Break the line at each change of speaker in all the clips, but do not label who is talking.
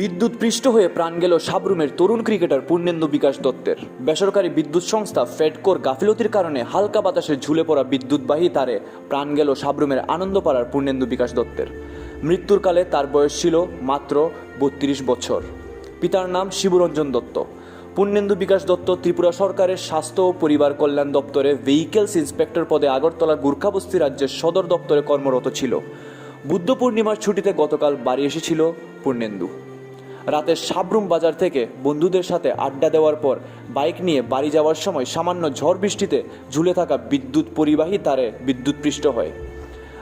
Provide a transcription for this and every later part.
বিদ্যুৎ পৃষ্ঠ হয়ে প্রাণ গেল সাবরুমের তরুণ ক্রিকেটার পূর্ণেন্দু বিকাশ দত্তের। বেসরকারি বিদ্যুৎ সংস্থা ফেডকোর গাফিলতির কারণে হালকা বাতাসে ঝুলে পড়া বিদ্যুৎবাহী তারে প্রাণ গেল সাবরুমের আনন্দপাড়ার পূর্ণেন্দু বিকাশ দত্তের। মৃত্যুর কালে তার বয়স ছিল মাত্র বত্রিশ বছর। পিতার নাম শিবরঞ্জন দত্ত। পূর্ণেন্দু বিকাশ দত্ত ত্রিপুরা সরকারের স্বাস্থ্য ও পরিবার কল্যাণ দপ্তরে ভেহিকেলস ইন্সপেক্টর পদে আগরতলা গুর্খাবস্তি রাজ্যের সদর দপ্তরে কর্মরত ছিল। বুদ্ধ পূর্ণিমার ছুটিতে গতকাল বাড়ি এসেছিল পূর্ণেন্দু। রাতে সাবরুম বাজার থেকে বন্ধুদের সাথে আড্ডা দেওয়ার পর বাইক নিয়ে বাড়ি যাওয়ার সময় সামান্য ঝড় বৃষ্টিতে ঝুলে থাকা বিদ্যুৎ পরিবাহী তারে বিদ্যুৎপৃষ্ট হয়।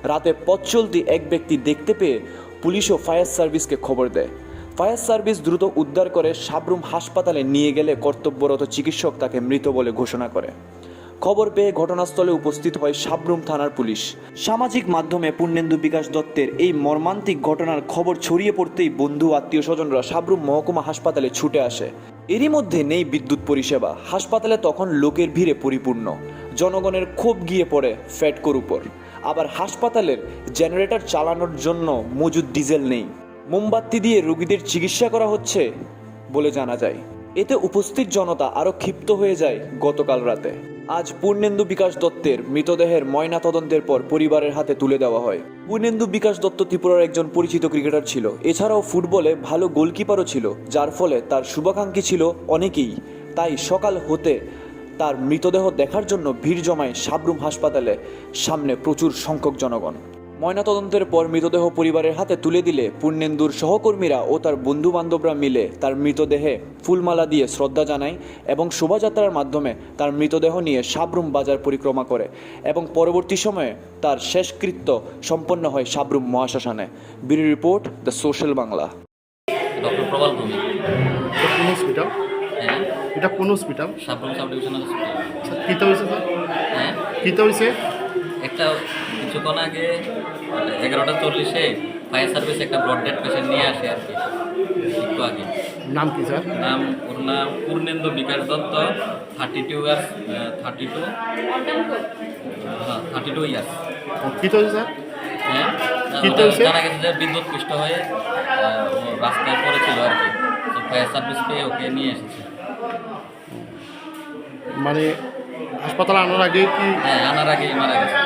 রাতে পথ চলতি এক ব্যক্তি দেখতে পেয়ে পুলিশ ও ফায়ার সার্ভিসকে খবর দেয়। ফায়ার সার্ভিস দ্রুত উদ্ধার করে সাবরুম হাসপাতালে নিয়ে গেলে কর্তব্যরত চিকিৎসক তাকে মৃত বলে ঘোষণা করে। খবর পেয়ে ঘটনাস্থলে উপস্থিত হয় সাবরুম থানার পুলিশ। সামাজিক মাধ্যমে পূর্ণেন্দু বিকাশ দত্তের এই মর্মান্তিক ঘটনার খবর ছড়িয়ে পড়তেই বন্ধু, আত্মীয় স্বজনরা সাবরুম মহকুমা হাসপাতালে ছুটে আসে। এরই মধ্যে নেই বিদ্যুৎ পরিষেবা। হাসপাতালে তখন লোকের ভিড়ে পরিপূর্ণ। জনগণের ক্ষোভ গিয়ে পড়ে ফ্যাটকোর উপর। আবার হাসপাতালের জেনারেটর চালানোর জন্য মজুদ ডিজেল নেই। মোমবাতি দিয়ে রোগীদের চিকিৎসা করা হচ্ছে বলে জানা যায়। এতে উপস্থিত জনতা আরও ক্ষিপ্ত হয়ে যায় গতকাল রাতে। আজ পূর্ণেন্দু বিকাশ দত্তের মৃতদেহের ময়না তদন্তের পর পরিবারের হাতে তুলে দেওয়া হয়। পূর্ণেন্দু বিকাশ দত্ত ত্রিপুরার একজন পরিচিত ক্রিকেটার ছিল। এছাড়াও ফুটবলে ভালো গোলকিপারও ছিল, যার ফলে তার শুভাকাঙ্ক্ষী ছিল অনেকেই। তাই সকাল হতে তার মৃতদেহ দেখার জন্য ভিড় জমায় সাবরুম হাসপাতালে, সামনে প্রচুর সংখ্যক জনগণ। ময়নাতদন্তের পর মৃতদেহ পরিবারের হাতে তুলে দিলে পূর্ণেন্দুর সহকর্মীরা ও তার বন্ধু বান্ধবরা মিলে তার মৃতদেহে ফুলমালা দিয়ে শ্রদ্ধা জানায় এবং শোভাযাত্রার মাধ্যমে তার মৃতদেহ নিয়ে সাবরুম বাজার পরিক্রমা করে এবং পরবর্তী সময়ে তার শেষকৃত্য সম্পন্ন হয় Sabroom মহাশ্মশানে। Bureau report the Social Bangla.
Doctor Prabal
কোন হসপিটাল
হ্যাঁ।
এটা কোন hospital
Sabroom sub divisional hospital
কিতা হয়েছে স্যার
হ্যাঁ।
কিতা হয়েছে
একটা কিছুক্ষণ আগে এগারোটা চল্লিশে ফায়ার সার্ভিস একটা ব্রড ডেড পেশেন্ট নিয়ে আসে আর কি একটু আগে।
নাম কি স্যার?
নাম ওর নাম Purnendu Bikash Dutta thirty two years thirty two হ্যাঁ থার্টি টু ইয়ার্স
কিতা হয়েছে স্যার?
হ্যাঁ?
কি?
জানা গেছে যে বিদ্যুৎ পৃষ্ঠ হয়ে রাস্তায় পড়েছিল আর কি। তো ফায়ার সার্ভিস পেয়ে ওকে নিয়ে এসেছে।
মানে হাসপাতালে আনার আগে কি
হ্যাঁ আনার আগেই মারা গেছে।